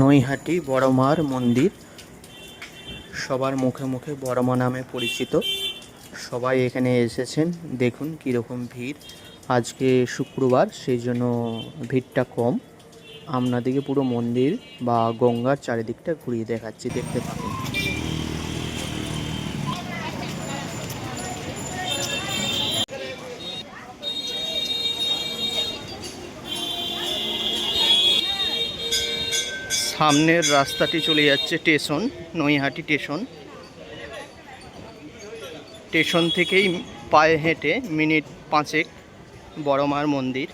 নৈহাটি বড়মার মন্দির। সবার মুখে মুখে বড়মা নামে পরিচিত। সবাই এখানে এসেছেন। দেখুন কীরকম ভিড়। আজকে শুক্রবার, সেই জন্য ভিড়টা কম। আপনাদেরকে পুরো মন্দির বা গঙ্গার চারিদিকটা ঘুরিয়ে দেখাচ্ছি। দেখতে পাবেন সামনের রাস্তাটি চলে যাচ্ছে স্টেশন, নৈহাটি স্টেশন। স্টেশন থেকেই পায়ে হেঁটে মিনিট পাঁচেক বড়মার মন্দির।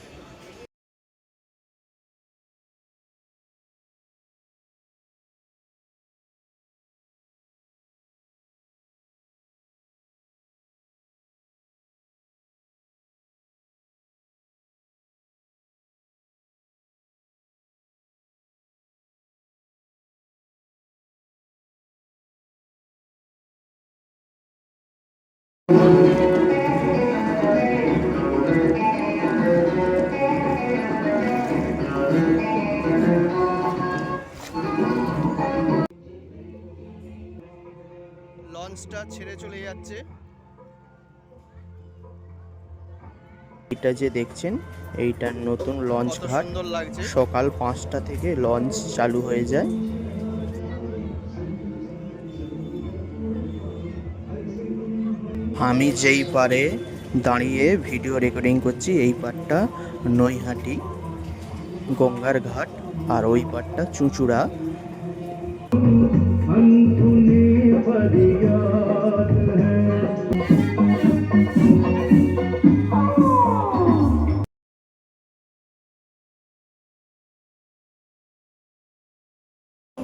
লঞ্চটা ছেড়ে চলে যাচ্ছে। এটা যে দেখছেন এইটা নতুন লঞ্চ ঘাট। লাগছে। সকাল পাঁচটা থেকে লঞ্চ চালু হয়ে যায়। আমি যেই পারে দাঁড়িয়ে ভিডিও রেকর্ডিং করছি, এই পারটা নৈহাটি, গঙ্গার ঘাট, আর ওই পারটা চুঁচুড়া।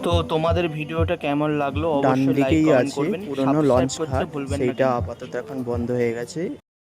তো তোমাদের ভিডিওটা কেমন লাগল ডান অবশ্যই লাইক দিকেই কমেন্ট আছে করবেন পুরনো Subscribe লঞ্চ করতে ঘাট ভুলবেন না সেইটা কিন্তু। আপাতত এখন বন্ধ হয়ে গেছে